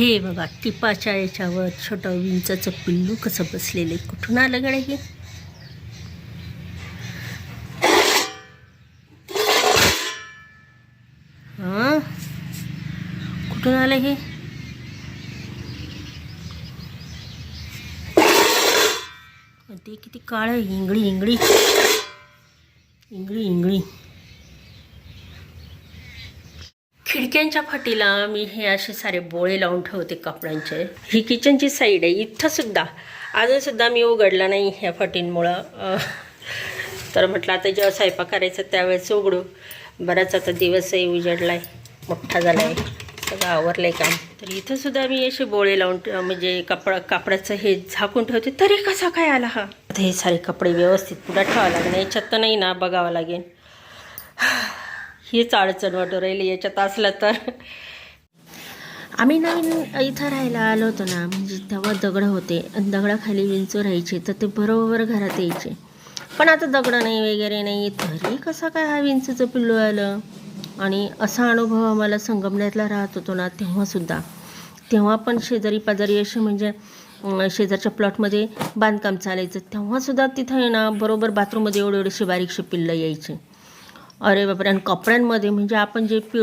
हे बघा टिपाच्या याच्यावर छोटं विंचाचं पिल्लू कसं बसलेलं आहे? कुठून आलं गड्या हे? हां? कुठून आलं हे? ते किती काळं इंगळी इंगळी. इंगळी इंगळी. किचनच्या फाटीला मी हे असे सारे बोळे लावून ठेवते कपड्यांचे ही किचनची साईड आहे. इथंसुद्धा अजूनसुद्धा मी उघडला नाही ह्या फाटींमुळं. तर म्हटलं आता जेव्हा स्वयंपाक करायचं त्यावेळेस उघडू. बराच आता दिवसही उजडला आहे मोठा झालाय. सगळं आवरलं आहे काम. तर इथंसुद्धा मी असे बोळे लावून ठेव- म्हणजे कपडा कापडाचं हे झाकून ठेवते. तरी कसा काय आला हा? आता हे सारे कपडे व्यवस्थित पुढे ठेवावं लागेल याच्यात तर नाही ना बघावं लागेल. हीच अडचण वाटू राहिली याच्यात असलं तर. आम्ही नवीन इथं राहायला आलो होतो ना म्हणजे तेव्हा दगडं होते. आणि दगडाखाली विंचू राहायचे तर ते बरोबर घरात यायचे. पण आता दगडं नाही वगैरे नाही तरी कसा काय हा विंचूचं पिल्लू आलं? आणि असा अनुभव आम्हाला संगमनेरला राहत होतो ना तेव्हासुद्धा तेव्हा पण शेजारी पाजारी असे म्हणजे शेजारच्या प्लॉटमध्ये बांधकाम चालायचं. तेव्हासुद्धा तिथं ना बरोबर बाथरूममध्ये एवढे एवढेसे बारीकसे पिल्लं यायचे. अरे बापरे. आणि कपड्यांमध्ये म्हणजे आपण जे पि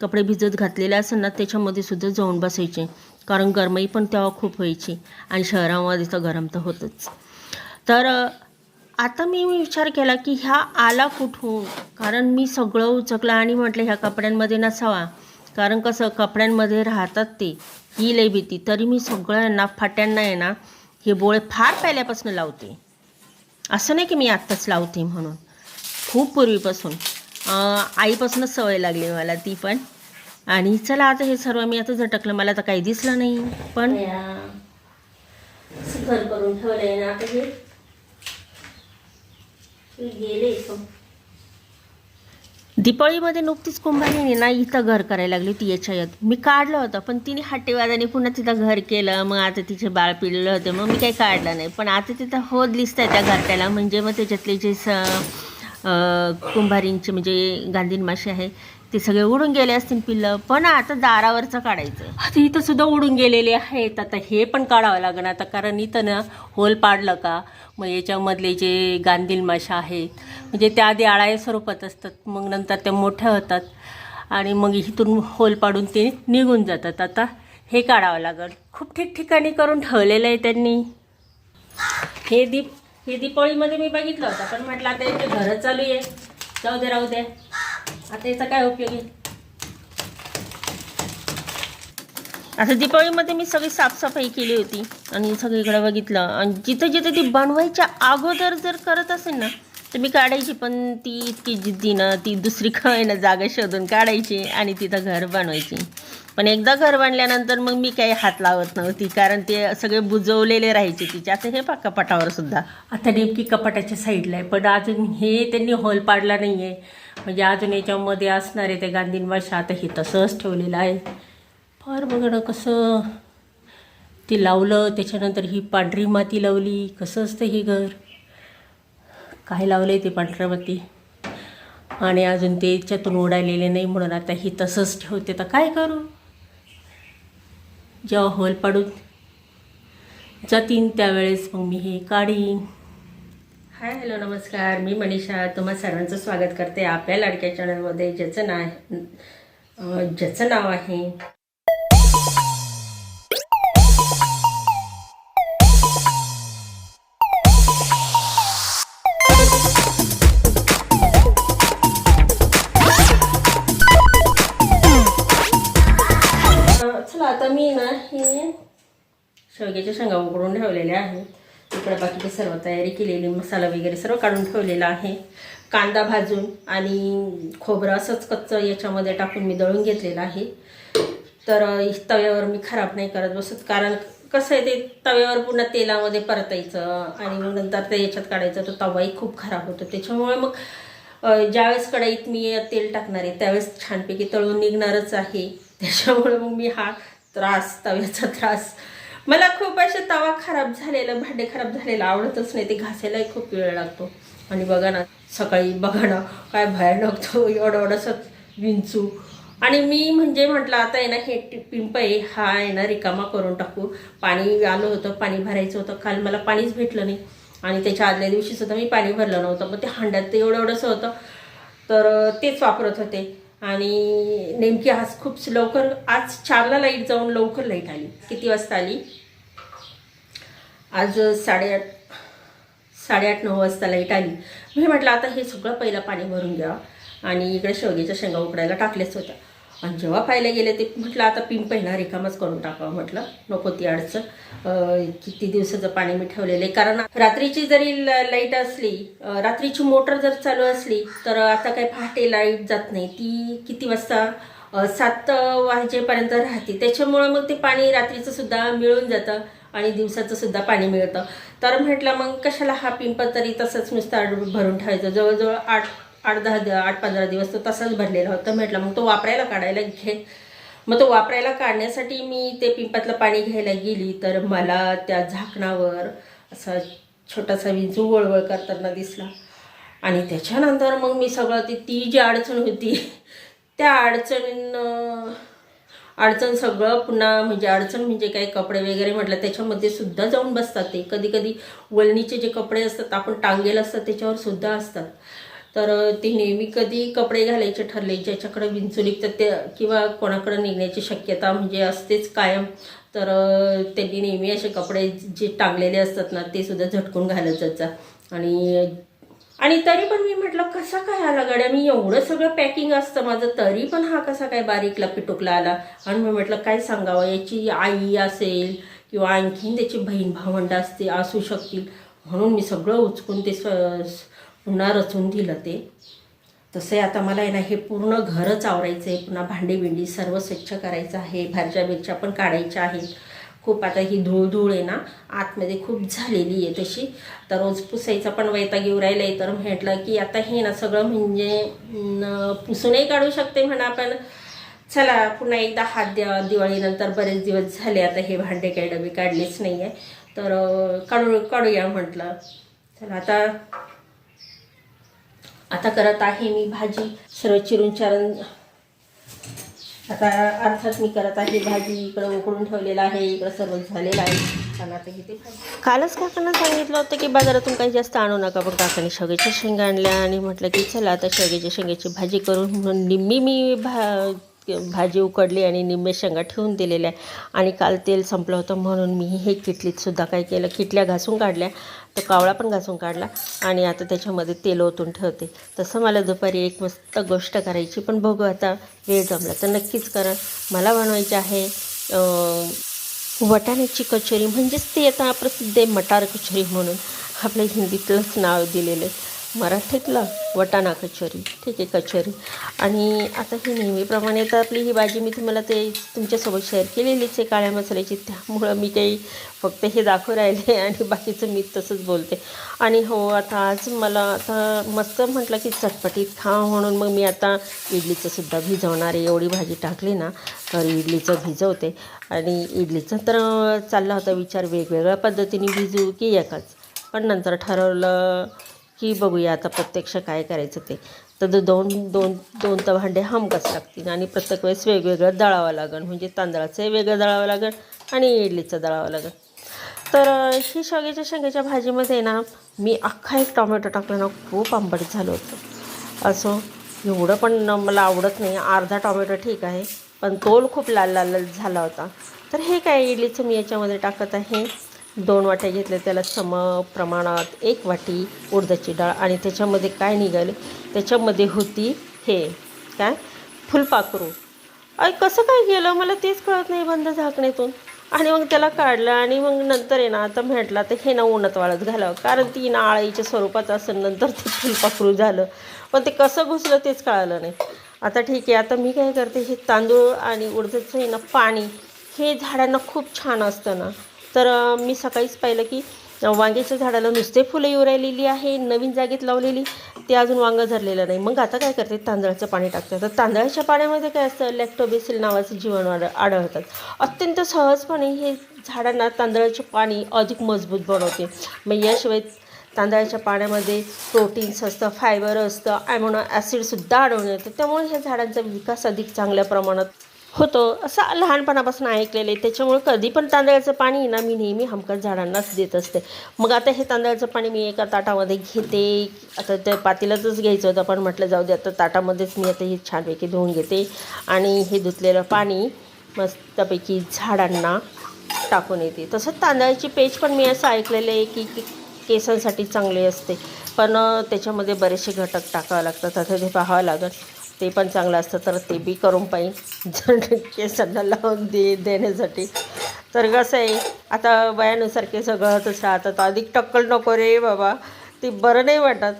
कपडे भिजत घातलेले असेल ना त्याच्यामध्ये सुद्धा जाऊन बसायचे. कारण गरमाई पण तेव्हा खूप व्हायची. आणि शहरामध्ये तर गरम तर होतंच. तर आता मी विचार केला की ह्या आला कुठून? कारण मी सगळं उचकलं आणि म्हटलं ह्या कपड्यांमध्ये नसावा. कारण कसं कपड्यांमध्ये राहतात ते. ही लई भीती. तरी मी सगळ्यांना फाट्यांना आहे ना हे बोळे फार पहिल्यापासून लावते. असं नाही की मी आत्ताच लावते म्हणून. खूप पूर्वीपासून. आईपासूनच सवय लागली मला ती पण. आणि चला आता हे सर्व मी आता झटकलं मला तर काही दिसलं नाही. पण घर करून ठेवलंय ना आता हे. गेले दिपाळीमध्ये नुकतीच कुंभारीने ना इथं घर करायला लागली ती याच्या यात. मी काढलं होतं पण तिने हट्टेवादाने पुन्हा तिथं घर केलं. मग आता तिचे बाळ पिळलं होतं मग मी काही काढलं नाही. पण आता तिथं होत दिसतंय त्या घरट्याला म्हणजे मग त्याच्यातले जे स कुंभारींचे म्हणजे गांधीन मासे आहे ते सगळे उडून गेले असतील पिल्लं. पण आता दारावरचं काढायचं. आता इथं सुद्धा उडून गेलेले आहेत. आता हे पण काढावं लागणार आता कारण इथं ना होल पाडलं का? मग याच्यामधले जे गांधील माशा आहेत म्हणजे त्या आधी आळाया स्वरूपात असतात. मग नंतर त्या मोठ्या होतात. आणि मग इथून होल पाडून ते निघून जातात. आता हे काढावं लागेल. खूप ठिकठिकाणी करून ठेवलेलं आहे त्यांनी. हे दीप हे दीपावळीमध्ये मी बघितलं होतं पण म्हटलं आता याचे घरच चालू आहे. जाऊ दे राहू दे. आता याचा काय उपयोग आहे? आता दीपावळीमध्ये मी सगळी साफसफाई केली होती आणि सगळीकडे बघितलं. आणि जिथं जिथं ती बनवायच्या अगोदर जर करत असेल ना तर मी काढायची पण ती इतकी जिद्दीनं ती दुसरी काय ना जागा शोधून काढायची आणि तिथं घर बनवायची. पण एकदा घर बांधल्यानंतर मग मी काही हात लावत नव्हती कारण ते सगळे बुजवलेले राहायचे तिचे. असं हे पा कपाटावर सुद्धा. आता नेमकी कपाटाच्या साईडला आहे पण अजून हे त्यांनी हॉल पाडला नाही आहे म्हणजे अजून याच्यामध्ये असणारे ते गांधीन भाषा आता हे तसंच ठेवलेलं आहे. फार बघणं कसं ते लावलं त्याच्यानंतर ही पांढरी माती लावली कसं असतं हे घर? काय लावलं आहे ते पांढऱ्या माती? आणि अजून ते याच्यातून उडालेले नाही म्हणून आता ही तसंच ठेवते. तर काय करू? जेव्हा होल पाडून जातीन त्यावेळेस मग मी हे काढीन. हाय हॅलो नमस्कार. मी मनीषा. तुम्हा सर्वांचं स्वागत करते आपल्या लाडक्या चॅनलमध्ये ज्याचं नाव ज्याचं नाव आहे शेवग्याच्या शेंगा उकडून ठेवलेल्या आहेत. इकडे बाकीची सर्व तयारी केलेली मसाला वगैरे सर्व काढून ठेवलेला आहे. कांदा भाजून आणि खोबरं असंच कच्चं याच्यामध्ये टाकून मी दळून घेतलेलं आहे. तर तव्यावर मी खराब नाही करत बसत कारण कसं आहे ते तव्यावर पुन्हा तेलामध्ये परतायचं आणि मग नंतर ते याच्यात काढायचं तर तवाही खूप खराब होतो. त्याच्यामुळे मग ज्यावेळेस कढईत मी तेल टाकणार आहे त्यावेळेस छानपैकी तळून निघणारच आहे. त्याच्यामुळे मग मी हा त्रास तव्याचा त्रास मला खूप असे तवा खराब झालेलं भांडे खराब झालेलं आवडतच नाही. ते घासायलाही खूप वेळ लागतो. आणि बघा ना सकाळी बघा ना काय भयानक तो एवढं एवढासा विंचू. आणि मी म्हणजे म्हटलं आता आहे ना हे पिंपळे पिंप आहे हा आहे ना रिकामा करून टाकू. पाणी आलं होतं पाणी भरायचं होतं. काल मला पाणीच भेटलं नाही. आणि त्याच्या आदल्या दिवशी सुद्धा मी पाणी भरलं नव्हतं. मग ते हांड्यात ते एवढं एवढंसं होतं. तर तेच वापरत होते. आणि नेमकी आज खूप लवकर आज चारला लाइट जाऊन लवकर लाइट आली. किती वाजता आली? आज साडेआठ साडेआठ नऊ वाजता लाइट आली. मी म्हटलं आता हे सगळं पहिलं पाणी भरून घ्या आणि इकडे शेवग्याच्या शेंगा उकडायला टाकल्याच होत्या. आणि जेव्हा पाहायला गेले ते म्हटलं आता पिंप पहिला रिकामच करून टाकावं. म्हटलं नको ती अडचण. किती दिवसाचं पाणी मी ठेवलेलं आहे. कारण रात्रीची जरी ल- लाइट असली रात्रीची मोटर जर चालू असली तर आता काही पहाटे लाइट जात नाही. ती किती वाजता? सात वाजेपर्यंत राहते. त्याच्यामुळं मग ते पाणी रात्रीचं सुद्धा मिळून जातं. आणि दिवसाचं सुद्धा पाणी मिळतं. तर म्हटलं मग कशाला हा पिंप तरी तसंच नुसता भरून ठेवायचं? जवळजवळ आठ आठ दहा आठ पंधरा दिवस तो तसाच भरलेला होता. म्हटलं मग तो वापरायला काढायला घे. मग तो वापरायला काढण्यासाठी मी ते पिंपातलं पाणी घ्यायला गेली तर मला त्या झाकणावर असा छोटासा विंचू वळवळ करताना दिसला. आणि त्याच्यानंतर मग मी सगळं ती ती जी अडचण होती त्या अडचणीनं अडचण सगळं पुन्हा म्हणजे अडचण म्हणजे काय कपडे वगैरे म्हटलं त्याच्यामध्ये सुद्धा जाऊन बसतात ते. कधी कधी वळणीचे जे कपडे असतात आपण टांगेल असतात त्याच्यावर सुद्धा असतात. तर ते नेहमी कधी कपडे घालायचे ठरले ज्याच्याकडे विंचू निघतात ते किंवा कोणाकडे निघण्याची शक्यता म्हणजे असतेच कायम. तर त्यांनी नेहमी असे कपडे जे टांगलेले असतात ना ते सुद्धा झटकून घालत जातात. आणि आणि तरी पण मी म्हटलं कसा काय आला गाड्या? मी एवढं सगळं पॅकिंग असतं माझं तरी पण हा कसा काय बारीकला पिटुकला आला? आणि मी म्हटलं काय सांगावं? याची आई असेल किंवा आणखीन त्याची बहीण भावंड असते असू शकतील. म्हणून मी सगळं उचकून ते स- पुन्हा रचून दिलं ते. तसे आता मला आहे ना हे पूर्ण घरच आवरायचं आहे पुन्हा भांडी बिंडी सर्व स्वच्छ करायचं आहे. भाज्या बिरच्या पण काढायच्या आहेत. खूप आता ही धूळ धूळ आहे ना आतमध्ये खूप झालेली आहे तशी. तर रोज पुसायचा पण वैताग येऊ राहिला आहे तर म्हटलं की आता हे ना सगळं म्हणजे पुसूनही काढू शकते म्हणा पण चला पुन्हा एकदा हात द्या दिवाळीनंतर बरेच दिवस झाले आता हे भांडे काही डबे काढलेच नाही आहे तर काढू काढूया म्हटलं. चला आता आता करत आहे मी भाजी. सर्व चिरून चारून आता अर्थात मी करत आहे भाजी इकडं उकळून ठेवलेलं आहे इकडं सर्व झालेलं आहे. आता कालच काकांना सांगितलं होतं की बाजारातून काही जास्त आणू नका पण काकाने शेवग्याच्या शेंगा आणल्या आणि म्हटलं की चला आता शेवग्याच्या शेंगाची भाजी करून म्हणून निम्मी मी भा भाजी उकडली आणि निम्मे शेंगा ठेवून दिलेल्या. आणि काल तेल संपलं होतं म्हणून मी हे किटलीतसुद्धा काय केलं किटल्या घासून काढल्या. तो कावळा पण घासून काढला आणि आता त्याच्यामध्ये तेल ओतून ठेवते. तसं मला दुपारी एक मस्त गोष्ट करायची पण बघू आता वेळ जमला तर नक्कीच करा मला बनवायची आहे वटाण्याची कचोरी म्हणजेच ते आता प्रसिद्ध आहे मटार कचोरी म्हणून. आपल्या हिंदीतलंच नाव दिलेलं आहे. मराठीतलं वटाणा कचोरी ठीक आहे कचोरी. आणि आता ही नेहमीप्रमाणे तर आपली ही भाजी मी तुम्हाला ते तुमच्यासोबत शेअर केलेलीच आहे काळ्या मसाल्याची. त्यामुळं मी काही फक्त हे दाखवू राहिले आणि बाकीचं मी तसंच बोलते. आणि हो आता आज मला आता मस्त म्हटलं की चटपटीत खा म्हणून मग मी आता इडलीचं सुद्धा भिजवणार आहे. एवढी भाजी टाकली ना तर इडलीचं भिजवते. आणि इडलीचा तर चालला होता विचार वेगवेगळ्या पद्धतीने भिजू की एकाच. पण नंतर ठरवलं की बघूया आता प्रत्यक्ष काय करायचं ते. तर दोन दोन दोन तर भांडे हमकच लागतील आणि प्रत्येक वेळेस वेगवेगळं दळावं लागेल म्हणजे तांदळाचं वेगळं दळावं लागेल आणि इडलीचं दळावं लागेल तर ही शेवग्याच्या शेंगाच्या भाजीमध्ये ना मी अख्खा एक टोमॅटो टाकला ना खूप आंबट झालं होतं. असं एवढं पण मला आवडत नाही. अर्धा टोमॅटो ठीक आहे पण तोल खूप लाल लाल लाल झाला होता. तर हे काय इडलीचं मी याच्यामध्ये टाकत आहे? दोन वाट्या घेतल्या त्याला सम प्रमाणात एक वाटी उडदाची डाळ आणि त्याच्यामध्ये काय निघाले? त्याच्यामध्ये होती हे काय? फुलपाखरू. अय कसं काय गेलं? मला तेच कळत नाही बंद झाकण्यातून आणि मग त्याला काढलं आणि मग नंतर आहे ना आता म्हटलं तर हे ना उन्हात वाळत घालावं. कारण ती ना आळीच्या स्वरूपात असं नंतर ते फुलपाखरू झालं. पण ते कसं घुसलं तेच कळालं नाही. आता ठीक आहे आता मी काय करते हे तांदूळ आणि उडदाचं आहे ना पाणी हे झाडांना खूप छान असतं ना. तर मी सकाळीच पाहिलं की वांग्याच्या झाडाला नुसते फुलं येऊ राहिलेली आहे नवीन जागेत लावलेली ते अजून वांगं धरलेलं नाही. मग आता काय करते? तांदळाचं पाणी टाकते. तर तांदळाच्या पाण्यामध्ये काय असतं? लॅक्टोबेसिल नावाचं जीवन आढ आढळतात. अत्यंत सहजपणे हे झाडांना तांदळाचे पाणी अधिक मजबूत बनवते. मग याशिवाय तांदळाच्या पाण्यामध्ये प्रोटीन्स असतं फायबर असतं ॲमोनो ॲसिडसुद्धा आढळून येतं. त्यामुळे ह्या झाडांचा विकास अधिक चांगल्या प्रमाणात होतो. असं लहानपणापासून ऐकलेलं आहे. त्याच्यामुळे कधी पण तांदळाचं पाणी ना मी नेहमी हमखास झाडांनाच देत असते. मग आता हे तांदळाचं पाणी मी एका ताटामध्ये घेते. आता ते पातेल्यातच घ्यायचं होतं. पण म्हटलं जाऊ दे आता ताटामध्येच मी आता हे छानपैकी धुवून घेते. आणि हे धुतलेलं पाणी मस्तपैकी झाडांना टाकून येते. तसंच तांदळाची पेज पण मी असं ऐकलेलं आहे की केसांसाठी चांगले असते. पण त्याच्यामध्ये बरेचसे घटक टाकावे लागतात. आता ते पाहावं लागेल. ते पण चांगलं असतं. तर ते बी करून पाहिजे जर केसांना लावून दे देण्यासाठी. तर कसं आहे आता वयानुसार केस गळतच राहतात. तर अधिक टक्कल नको रे बाबा. ते बरं नाही वाटत.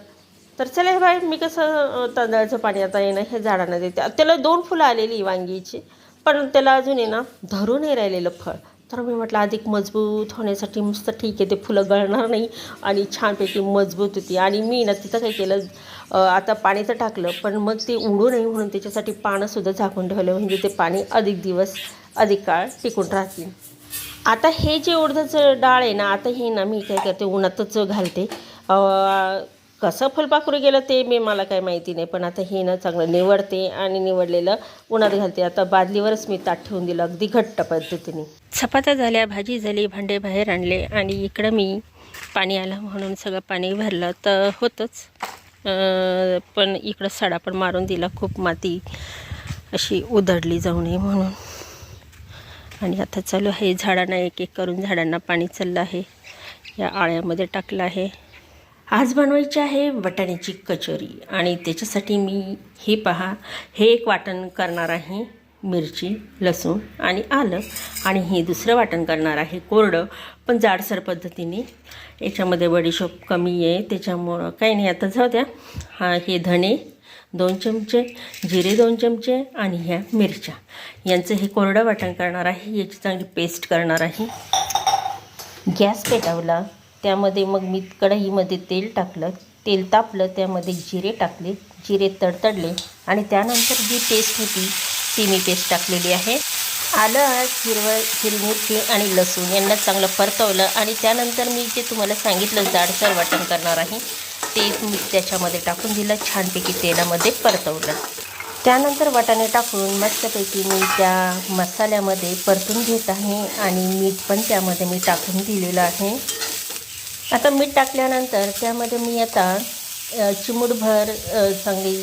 तर चला हे बाई मी कसं तांदळाचं पाणी आता येणं हे झाडांना देते. त्याला दोन फुलं आलेली वांगीची. पण त्याला अजून आहे ना धरून नाही राहिलेलं फळ. तर मी म्हटलं अधिक मजबूत होण्यासाठी मस्त ठीक आहे ते फुलं गळणार नाही. आणि छानपैकी मजबूत होती. आणि मी ना तिथं काय केलं आता पाणी तर टाकलं पण मग ते उडू नये म्हणून त्याच्यासाठी पानंसुद्धा झाकून ठेवलं म्हणजे ते पाणी अधिक दिवस अधिक काळ टिकून राहतील. आता हे जे उडदाचं डाळ आहे ना आता हे ना मी काय करते उन्हातच घालते. कसं फुलपाखरू गेलं ते मी मला काही माहिती नाही पण आता हे ना चांगलं निवडते आणि निवडलेलं उन्हात घालते. आता बादलीवरच मी ताट ठेवून दिलं अगदी घट्ट पद्धतीने. चपात्या झाल्या भाजी झाली भांडे बाहेर आणले आणि इकडं मी पाणी आलं म्हणून सगळं पाणी भरलं तर होतंच. पण इकडं सडा पण मारून दिला खूप माती अशी उधडली जाऊ नये म्हणून. आणि आता चालू आहे झाडांना एक एक करून झाडांना पाणी चाललं आहे. या आळ्यामध्ये टाकलं आहे. आज बनवायची आहे वाटाण्याची कचोरी. आणि त्याच्यासाठी मी हे पहा हे एक वाटण करणार आहे मिरची लसूण आणि आलं. आणि हे दुसरं वाटण करणार आहे कोरडं पण जाडसर पद्धतीने. याच्यामध्ये बडीशोप कमी आहे त्याच्यामुळं काही नाही. आता जाऊ द्या. हा हे धणे दोन चमचे जिरे दोन चमचे आणि ह्या मिरच्या. यांचं हे कोरडं वाटण करणार आहे. याची चांगली पेस्ट करणार आहे. गॅस पेटवला. त्यामध्ये मग मी कढईमध्ये तेल टाकलं. तेल तापलं त्यामध्ये जिरे टाकले. जिरे तडतडले आणि त्यानंतर जी पेस्ट होती ती मी पेस्ट टाकलेली आहे. आलं हिरवळ हिरवी मिरची आणि लसूण यांना चांगलं परतवलं आणि त्यानंतर मी जे तुम्हाला सांगितलं जाडसर वाटण करणार आहे ते मी त्याच्यामध्ये टाकून दिलं छानपैकी तेलामध्ये परतवलं. त्यानंतर वाटाणे टाकून मस्तपैकी मी त्या मसाल्यामध्ये परतून घेत आहे आणि मीठ पण त्यामध्ये मी टाकून दिलेलं आहे. आता मीठ टाकल्यानंतर त्यामध्ये मी आता चिमूटभर चांगली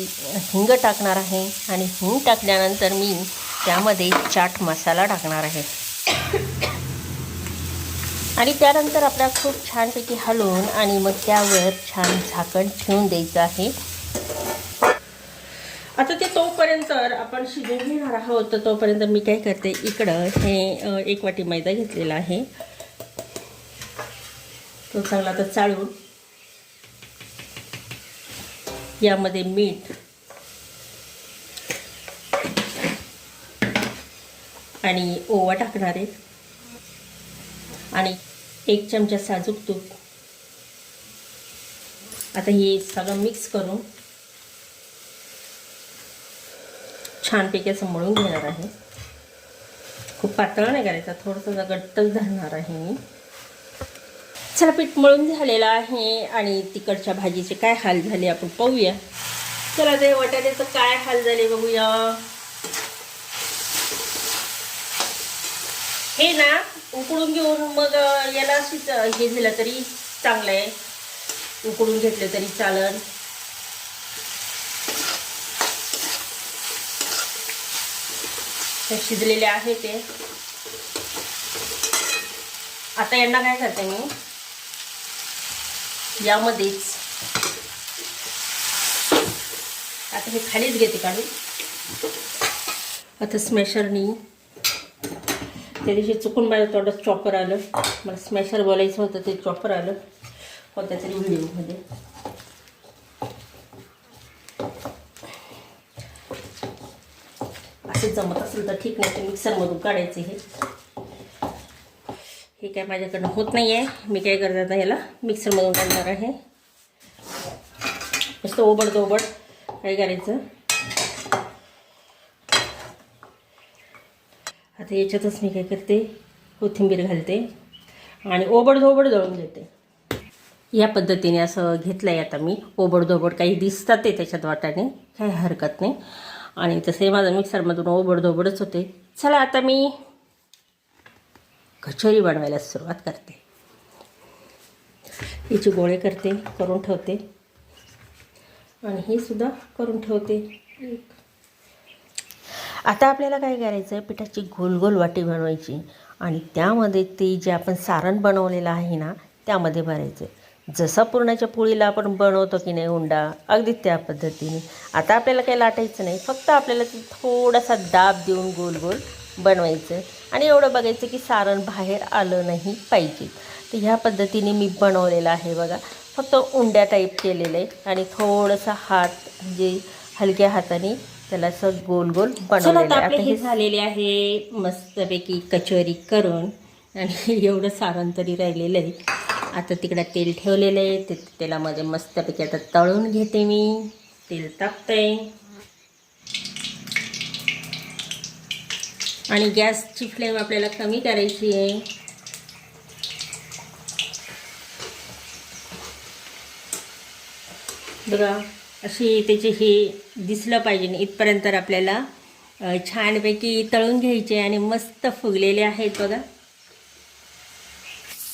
हिंग टाकणार आहे आणि हिंग टाकल्यानंतर मी त्यामध्ये चाट मसाला टाकणार आहे. आणि त्यानंतर आपल्याला खूप छानपैकी हलवून आणि मग त्यावर छान झाकण ठेवून द्यायचं आहे. आता ते तोपर्यंत आपण शिजून घेणार आहोत. तर तोपर्यंत मी काय करते इकडं हे एक वाटी मैदा घेतलेला आहे. तो चांगला आता चाळून. यामध्ये मीठ. आणि ओवा टाकणार आहे. आणि एक चमचा साजूक तूप. आता हे सगळं मिक्स करून छानपैकी असं मळून घेणार आहे. खूप पातळ नाही करायचा थोडंसं घट्टच धरणार आहे मी. चला पीठ मळून झालेलं आहे आणि तिकडच्या भाजीचे काय हाल झाले आपण पाहूया. चला ते वाट्याचं काय हाल झाले बघूया. हे ना उकडून घेऊन मग याला अशीच हे झालं तरी चांगलं आहे. उकडून घेतलं तरी चालन. हे शिजलेले आहे ते. आता यांना काय करते मी? यामध्येच. आता हे खालीच घेते काढून. आता स्मॅशरनी त्या दिवशी चुकून माझ्या तोंडात चॉपर आलं. मला स्मॅशर बोलायचं होतं ते चॉपर आलं. कोणत्या तरी व्हिडिओमध्ये. असं जमत असेल तर ठीक नाही तर मिक्सरमधून काढायचं हे. हे काय माझ्याकडनं होत नाही आहे मी काय करत आता ह्याला? मिक्सरमधून काढणार आहे. मस्त ओबड दोबड काय करायचं. आता याच्यातच मी काय करते? कोथिंबीर घालते आणि ओबड धोबड दळून देते या पद्धतीने असं घेतलं आहे आता मी. ओबडधोबड काही दिसतात ते त्याच्यात वाटाने काही हरकत नाही. आणि तसे माझं मिक्सरमधून ओबडधोबडच होते. चला आता मी कचोरी बनवायला सुरुवात करते. हिचे गोळे करते करून ठेवते. आणि हे सुद्धा करून ठेवते. आता आपल्याला काय करायचं आहे? पिठाची गोल गोल वाटी बनवायची. आणि त्यामध्ये ते जे आपण सारण बनवलेलं आहे ना त्यामध्ये भरायचं जसं पुरणाच्या पोळीला आपण बनवतो की नाही उंडा अगदी त्या पद्धतीने. आता आपल्याला काही लाटायचं नाही. फक्त आपल्याला ते थोडासा दाब देऊन गोल गोल बनवायचं. आणि एवढं बघायचं की सारण बाहेर आलं नाही पाहिजे. तर ह्या पद्धतीने मी बनवलेलं आहे बघा. फक्त उंड्या टाईप केलेलं आहे आणि थोडंसं हात म्हणजे हलक्या हाताने त्याला असं गोल गोल बनवलेलं आहे. आता हे झालेले आहे मस्तपैकी कचोरी करून. आणि एवढं सारण तरी राहिलेलं आहे. आता तिकडं तेल ठेवलेलं आहे. ते तेलामध्ये मस्तपैकी आता तळून घेते मी. तेल तापतंय. आणि गॅसची फ्लेम आपल्याला कमी करायची आहे. बघा अशी त्याची हे दिसलं पाहिजे इथपर्यंत तर आपल्याला छानपैकी तळून घ्यायचे आणि मस्त फुगलेले आहेत बघा.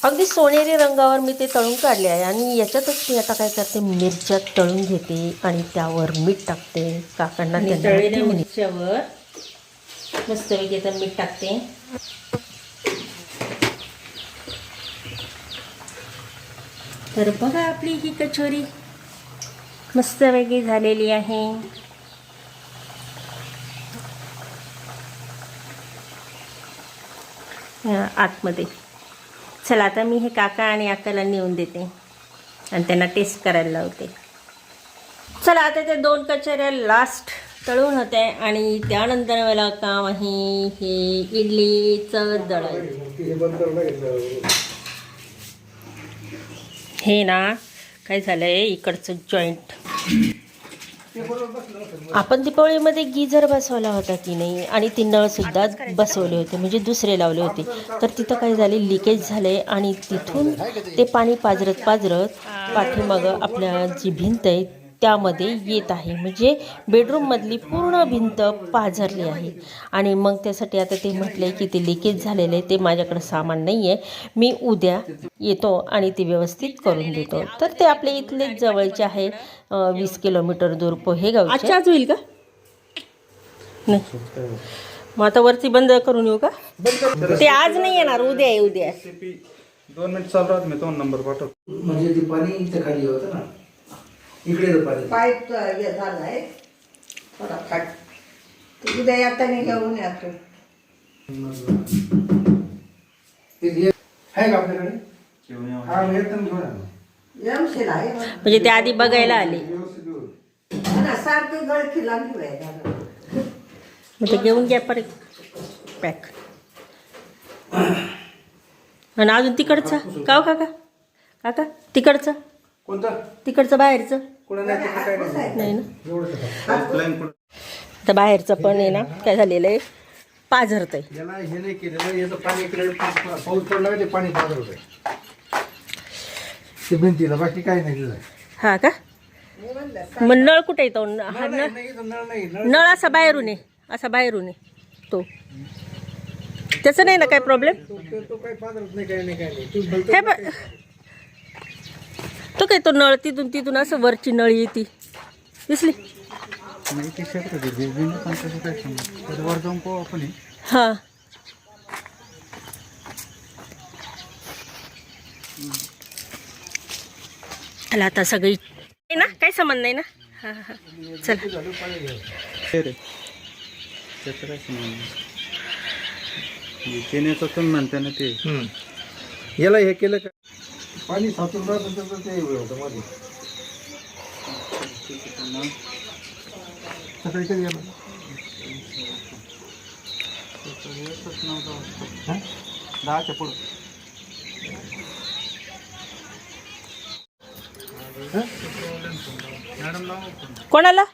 अगदी सोनेरी रंगावर मी ते तळून काढले आहे आणि याच्यातच मी आता काय करते मिरच्या तळून घेते आणि त्यावर मीठ टाकते. काकांना तळलेल्या मिरच्यावर मस्त आता मीठ टाकते. तर बघा आपली ही कचोरी मस्त वेगळी झालेली आहे. आतमध्ये. चला आता मी हे काका आणि अक्काला नेऊन देते आणि त्यांना टेस्ट करायला लावते. चला आता त्या दोन कचोऱ्या लास्ट तळून होते आणि त्यानंतर मला काम आहे हे इडलीचं दळण. हे ना काय झालंय इकडचं जॉईंट आपण दीपावळीमध्ये गीझर बसवला होता की नाही? आणि ती नळसुद्धा बसवले होते म्हणजे दुसरे लावले होते. तर तिथं काय झाले लिकेज झाले आणि तिथून ते पाणी पाजरत पाजरत पाठीमागं आपल्या जी भिंत आहे त्यामध्ये येत आहे. म्हणजे बेडरूममधली पूर्ण भिंत पाझरली आहे. आणि मग त्यासाठी आता ते म्हटले की ते लिकेज झालेलं आहे. ते माझ्याकडे सामान नाही आहे मी उद्या येतो आणि ते व्यवस्थित करून देतो. तर ते आपल्या इथले जवळचे आहे वीस किलोमीटर दूर पोहेगावचे आज होईल का? नाही. मग आता वरती बंद करून येऊ का? ते आज नाही येणार. उद्या आहे उद्या दोन मिनिट चालू राहत मी दोन नंबर पाठवतो. म्हणजे ते पाणी इथं खाली होतं ना? इकडे पाणी. पाईप हे झालाय थोडा फाट उद्या येताना घेऊन ते आहे का आपल्याकडे? हा या. आहे म्हणजे ते आधी बघायला आले. सारखी गळखी लागली आहे त्याला. मग ते घेऊन घ्या परत. पॅक. आणि अजून तिकडचा? का हो काका? काका तिकडचं? कोणतं? तिकडचं बाहेरचं? नाही तिकडं काय नाही. नाही ना? आहे. तर बाहेरचं पण आहे ना काय झालेलं आहे? पाझरतंय. याला हे नाही केलेलं याचं पाणी इकडे पा- पाऊस पडला का ते पाणी पाजर होतं ते भिंतीला बाकी काही नाही हा का? मग नळ कुठे येतो हा नळ नळ नाही असा बाहेरून आहे असा बाहेरून आहे तो. त्याचं नाही ना काय प्रॉब्लेम तो- काही नाही नाही नाही. हे तो काय तो नळ तिथून तिथून असं वरची नळ येते दिसली नाही ते शेतात आहे. जे जुनं पण तसं काय सांगू. तर वर जाऊन पाहू आपण हे. हा आला आता सगळी आहे ना काही संबंध नाही ना हा हा हा. चला हे रे त्याचं काय पण म्हणते ना ते. याला हे केलं का पाणी साचून राहतं त्याचं ते होतं मध्ये सकाळी कधी गेलं हा? दहाच्या पुढं. कोणाला?